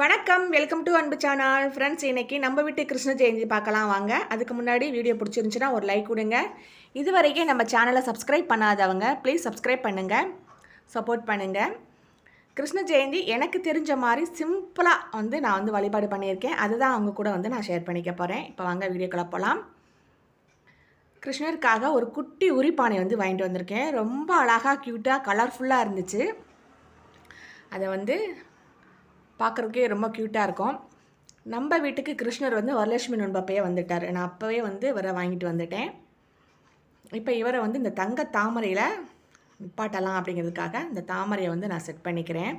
வணக்கம் welcome to Anbu channel friends இன்றைக்கி நம்ம வீட்டு கிருஷ்ண ஜெயந்தி பார்க்கலாம் வாங்க. அதுக்கு முன்னாடி வீடியோ பிடிச்சிருந்துச்சுன்னா ஒரு லைக் கொடுங்க. இது வரைக்கும் நம்ம சேனலை சப்ஸ்கிரைப் பண்ணாதவங்க ப்ளீஸ் சப்ஸ்கிரைப் பண்ணுங்கள் சப்போர்ட் பண்ணுங்கள் கிருஷ்ண ஜெயந்தி எனக்கு தெரிஞ்ச மாதிரி சிம்பிளாக வந்து நான் வந்து வழிபாடு பண்ணியிருக்கேன். அதுதான் அவங்க கூட வந்து நான் ஷேர் பண்ணிக்க போகிறேன் இப்போ வாங்க வீடியோக்குள்ள போகலாம் கிருஷ்ணருக்காக ஒரு குட்டி உரிப்பானை வந்து வாங்கிட்டு வந்திருக்கேன். ரொம்ப அழகாக க்யூட்டாக கலர்ஃபுல்லாக இருந்துச்சு. அதை வந்து பார்க்குறதுக்கே ரொம்ப க்யூட்டாக இருக்கும். நம்ம வீட்டுக்கு கிருஷ்ணர் வந்து வரலட்சுமி நோன்பப்பையே வந்துட்டார். நான் அப்போவே வந்து இவரை வாங்கிட்டு வந்துட்டேன். இப்போ இவரை வந்து இந்த தங்க தாமரையில் நிப்பாட்டலாம் அப்படிங்கிறதுக்காக இந்த தாமரையை வந்து நான் செட் பண்ணிக்கிறேன்.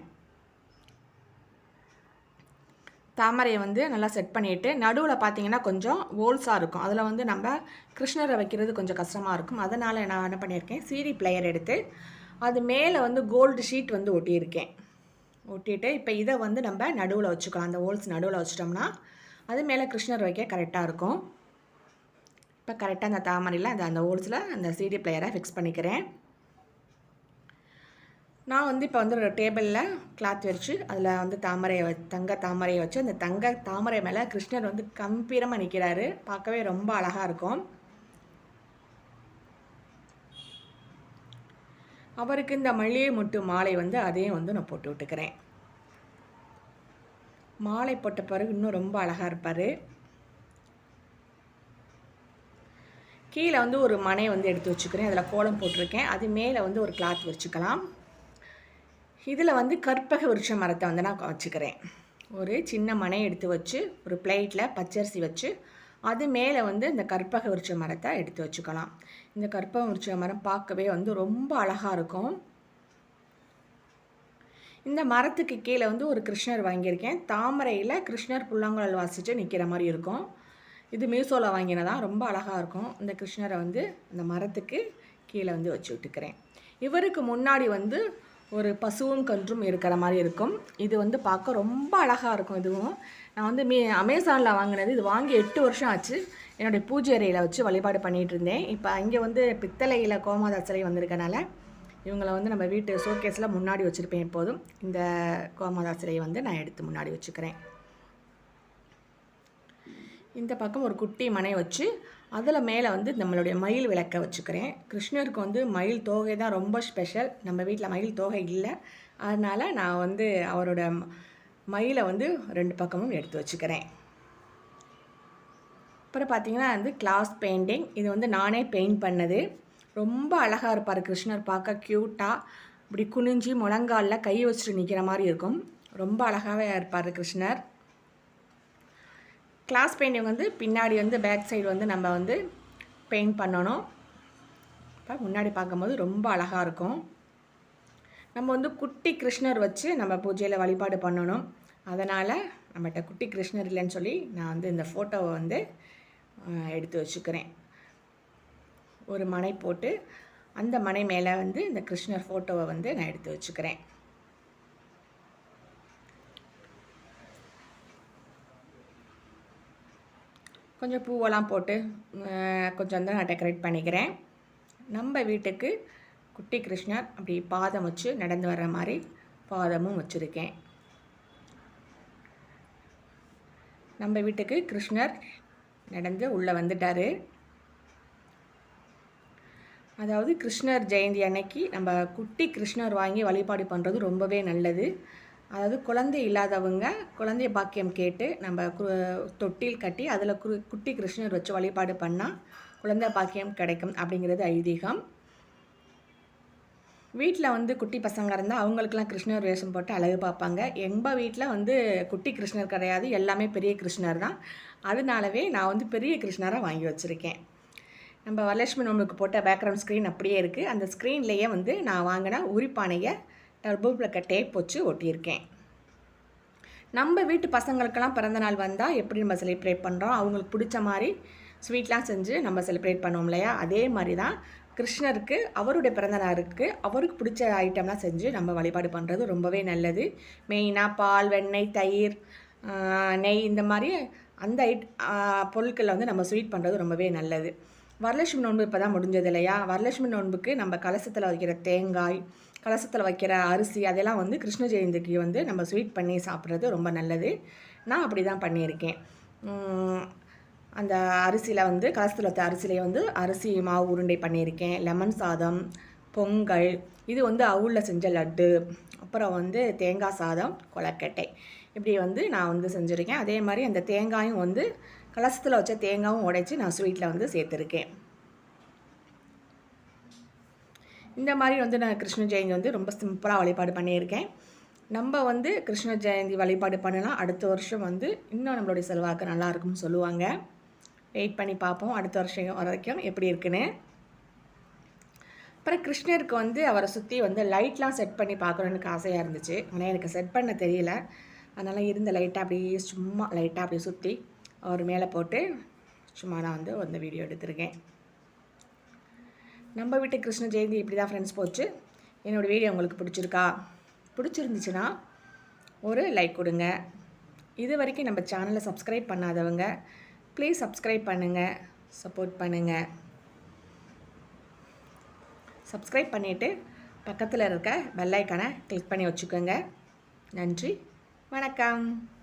தாமரையை வந்து நல்லா செட் பண்ணிவிட்டு நடுவில் பார்த்தீங்கன்னா கொஞ்சம் ஓல்ஸாக இருக்கும். அதில் வந்து நம்ம கிருஷ்ணரை வைக்கிறது கொஞ்சம் கஷ்டமாக இருக்கும். அதனால் நான் என்ன பண்ணியிருக்கேன் சீரி பிளேயர் எடுத்து அது மேலே வந்து கோல்டு ஷீட் வந்து ஒட்டியிருக்கேன். ஒட்டிட்டு இப்போ இதை வந்து நம்ம நடுவில் வச்சுக்கலாம். அந்த ஹோல்ஸ் நடுவில் வச்சிட்டோம்னா அது மேலே கிருஷ்ணர் வைக்க கரெக்டாக இருக்கும். இப்போ கரெக்டாக அந்த தாமரையில் அந்த அந்த ஹோல்ஸில் அந்த சிடி பிளேயரை ஃபிக்ஸ் பண்ணிக்கிறேன். நான் வந்து இப்போ வந்து ஒரு டேபிளில் கிளாத் வச்சு அதில் வந்து தாமரையை வ தங்க தாமரையை வச்சு அந்த தங்க தாமரை மேலே கிருஷ்ணர் வந்து கம்பீரமாக நிற்கிறாரு பார்க்கவே ரொம்ப அழகாக இருக்கும். அவருக்கு இந்த மல்லிகை முட்டு மாலை வந்து அதையும் வந்து நான் போட்டு விட்டுக்கிறேன். மாலை போட்ட பிறகு இன்னும் ரொம்ப அழகாக இருப்பார். கீழே வந்து ஒரு மனை வந்து எடுத்து வச்சுக்கிறேன். அதில் கோலம் போட்டிருக்கேன். அது மேலே வந்து ஒரு கிளாத் வச்சுக்கலாம். இதில் வந்து கற்பக விருட்ச மரத்தை வந்து நான் வச்சுக்கிறேன். ஒரு சின்ன மனை எடுத்து வச்சு ஒரு பிளேட்டில் பச்சரிசி வச்சு அது மேலே வந்து இந்த கற்பக விருட்ச மரத்தை எடுத்து வச்சுக்கலாம். இந்த கற்பக விருட்ச மரம் பார்க்கவே வந்து ரொம்ப அழகாக இருக்கும். இந்த மரத்துக்கு கீழே வந்து ஒரு கிருஷ்ணர் வாங்கியிருக்கேன். தாமரையில் கிருஷ்ணர் புல்லாங்குழல் வாசித்து நிற்கிற மாதிரி இருக்கும். இது மீசோவில் வாங்கினதான் ரொம்ப அழகாக இருக்கும். இந்த கிருஷ்ணரை வந்து அந்த மரத்துக்கு கீழே வந்து வச்சு விட்டுக்கிறேன். இவருக்கு முன்னாடி வந்து ஒரு பசுவும் கன்றும் இருக்கிற மாதிரி இருக்கும். இது வந்து பார்க்க ரொம்ப அழகாக இருக்கும் இதுவும். நான் வந்து மீ அமேசானில் வாங்கினது இது வாங்கி எட்டு வருஷம் ஆச்சு. என்னுடைய பூஜை அறையில் வச்சு வழிபாடு பண்ணிகிட்டு இருந்தேன். இப்போ அங்கே வந்து பித்தளையில் கோமாதா சிலை வந்திருக்கனால இவங்களை வந்து நம்ம வீட்டு ஷோகேஸில் முன்னாடி வச்சுருப்பேன் எப்போதும். இந்த கோமாதா சிலையை வந்து நான் எடுத்து முன்னாடி வச்சுக்கிறேன். இந்த பக்கம் ஒரு குட்டி மனை வச்சு அதில் மேலே வந்து நம்மளுடைய மயில் விளக்க வச்சுக்கிறேன். கிருஷ்ணருக்கு வந்து மயில் தோகை தான் ரொம்ப ஸ்பெஷல் நம்ம வீட்டில் மயில் தோகை இல்லை. அதனால் நான் வந்து அவரோட மயிலை வந்து ரெண்டு பக்கமும் எடுத்து வச்சுக்கிறேன். அப்புறம் பார்த்திங்கன்னா வந்து கிளாஸ் பெயிண்டிங் இது வந்து நானே பெயிண்ட் பண்ணது. ரொம்ப அழகாக இருப்பார் கிருஷ்ணர். பார்க்க க்யூட்டாக இப்படி குனிஞ்சி முழங்காலில் கை வச்சுட்டு நிற்கிற மாதிரி இருக்கும். ரொம்ப அழகாகவே இருப்பார் கிருஷ்ணர். கிளாஸ் பெயிண்டிங் வந்து பின்னாடி வந்து பேக் சைடு வந்து நம்ம வந்து பெயிண்ட் பண்ணணும். இப்போ முன்னாடி பார்க்கும்போது ரொம்ப அழகாக இருக்கும். நம்ம வந்து குட்டி கிருஷ்ணர் வச்சு நம்ம பூஜையில் வழிபாடு பண்ணணும். அதனால் நம்மகிட்ட குட்டி கிருஷ்ணர் இல்லைன்னு சொல்லி நான் வந்து இந்த ஃபோட்டோவை வந்து எடுத்து வச்சுக்கிறேன். ஒரு மனை போட்டு அந்த மனை மேலே வந்து இந்த கிருஷ்ணர் ஃபோட்டோவை வந்து நான் எடுத்து வச்சுக்கிறேன். கொஞ்சம் பூவெல்லாம் போட்டு கொஞ்சம் வந்து நான் டெக்கரேட் பண்ணிக்கிறேன். நம்ம வீட்டுக்கு குட்டி கிருஷ்ணர் அப்படி பாதம் வச்சு நடந்து வர்ற மாதிரி பாதமும் வச்சுருக்கேன். நம்ம வீட்டுக்கு கிருஷ்ணர் நடந்து உள்ளே வந்துட்டார். அதாவது கிருஷ்ணர் ஜெயந்தி அன்னைக்கு நம்ம குட்டி கிருஷ்ணர் வாங்கி வழிபாடு பண்ணுறது ரொம்பவே நல்லது. அதாவது குழந்தை இல்லாதவங்க குழந்தை பாக்கியம் கேட்டு நம்ம தொட்டில் கட்டி அதில் கு குட்டி கிருஷ்ணர் வச்சு வழிபாடு பண்ணால் குழந்தை பாக்கியம் கிடைக்கும் அப்படிங்கிறது ஐதீகம். வீட்டில் வந்து குட்டி பசங்க இருந்தால் அவங்களுக்கெல்லாம் கிருஷ்ணர் வேஷம் போட்டு அழகு பார்ப்பாங்க. எங்கள் வீட்டில் வந்து குட்டி கிருஷ்ணர் கிடையாது எல்லாமே பெரிய கிருஷ்ணர் தான். அதனாலவே நான் வந்து பெரிய கிருஷ்ணராக வாங்கி வச்சுருக்கேன். நம்ம வரலட்சுமி நோம்புக்கு போட்ட பேக்ரவுண்ட் ஸ்க்ரீன் அப்படியே இருக்குது அந்த ஸ்க்ரீன்லேயே வந்து நான் வாங்கின உரிப்பானையை டர்போ பிளக்க டேப் வச்சு ஒட்டியிருக்கேன். நம்ம வீட்டு பசங்களுக்கெல்லாம் பிறந்தநாள் வந்தால் எப்படி நம்ம செலிப்ரேட் பண்ணுறோம் அவங்களுக்கு பிடிச்ச மாதிரி ஸ்வீட்லாம் செஞ்சு நம்ம செலிப்ரேட் பண்ணுவோம் இல்லையா? அதே மாதிரி தான் கிருஷ்ணருக்கு அவருடைய பிறந்தநாளுக்கு அவருக்கு பிடிச்ச ஐட்டம்லாம் செஞ்சு நம்ம வழிபாடு பண்ணுறது ரொம்பவே நல்லது. மெயினாக பால் வெண்ணெய் தயிர் நெய் இந்த மாதிரி அந்த ஐட் பொருட்களை வந்து நம்ம ஸ்வீட் பண்ணுறது ரொம்பவே நல்லது. வரலட்சுமி நோன்பு இப்போ தான் முடிஞ்சது இல்லையா? வரலட்சுமி நோன்புக்கு நம்ம கலசத்தில் வைக்கிற தேங்காய் கலசத்தில் வைக்கிற அரிசி அதெல்லாம் வந்து கிருஷ்ண ஜெயந்திக்கு வந்து நம்ம ஸ்வீட் பண்ணி சாப்பிட்றது ரொம்ப நல்லது. நான் அப்படி தான் பண்ணியிருக்கேன் அந்த அரிசியில் வந்து கலசத்தில் வைத்த அரிசியிலே வந்து அரிசி மாவு உருண்டை பண்ணியிருக்கேன். லெமன் சாதம் பொங்கல் இது வந்து அவுளில் செஞ்ச லட்டு அப்புறம் வந்து தேங்காய் சாதம் கொலக்கட்டை இப்படி வந்து நான் வந்து செஞ்சுருக்கேன். அதே மாதிரி அந்த தேங்காயும் வந்து கலசத்தில் வச்ச தேங்காவும் உடைச்சி நான் ஸ்வீட்டில் வந்து சேர்த்துருக்கேன். இந்த மாதிரி வந்து நான் கிருஷ்ண ஜெயந்தி வந்து ரொம்ப சிம்பிளாக வழிபாடு பண்ணியிருக்கேன். நம்ம வந்து கிருஷ்ண ஜெயந்தி வழிபாடு பண்ணலாம். அடுத்த வருஷம் வந்து இன்னும் நம்மளுடைய செல்வாக்கு நல்லா இருக்கும்னு சொல்லுவாங்க. வெயிட் பண்ணி பார்ப்போம். அடுத்த வருஷம் வரைக்கும் எப்படி இருக்குன்னு. அப்புறம் கிருஷ்ணருக்கு வந்து அவரை சுற்றி வந்து லைட்லாம் செட் பண்ணி பார்க்கணுன்னு எனக்கு ஆசையாக இருந்துச்சு. ஆனால் எனக்கு செட் பண்ண தெரியல. அதனால் இருந்த லைட்டாக அப்படியே சும்மா லைட்டாக அப்படியே சுற்றி அவர் மேலே போட்டு சும்மா நான் வந்து அந்த வீடியோ எடுத்திருக்கேன். நம்ம வீட்டு கிருஷ்ண ஜெயந்தி இப்படி தான் ஃப்ரெண்ட்ஸ் போச்சு. என்னோடய வீடியோ உங்களுக்கு பிடிச்சிருக்கா? பிடிச்சிருந்துச்சுன்னா ஒரு லைக் கொடுங்க. இது வரைக்கும் நம்ம சேனலை சப்ஸ்கிரைப் பண்ணாதவங்க ப்ளீஸ் சப்ஸ்கிரைப் பண்ணுங்கள் சப்போர்ட் பண்ணுங்கள் சப்ஸ்கிரைப் பண்ணிவிட்டு பக்கத்தில் இருக்க பெல் கிளிக் பண்ணி வச்சுக்கோங்க. நன்றி. வணக்கம்.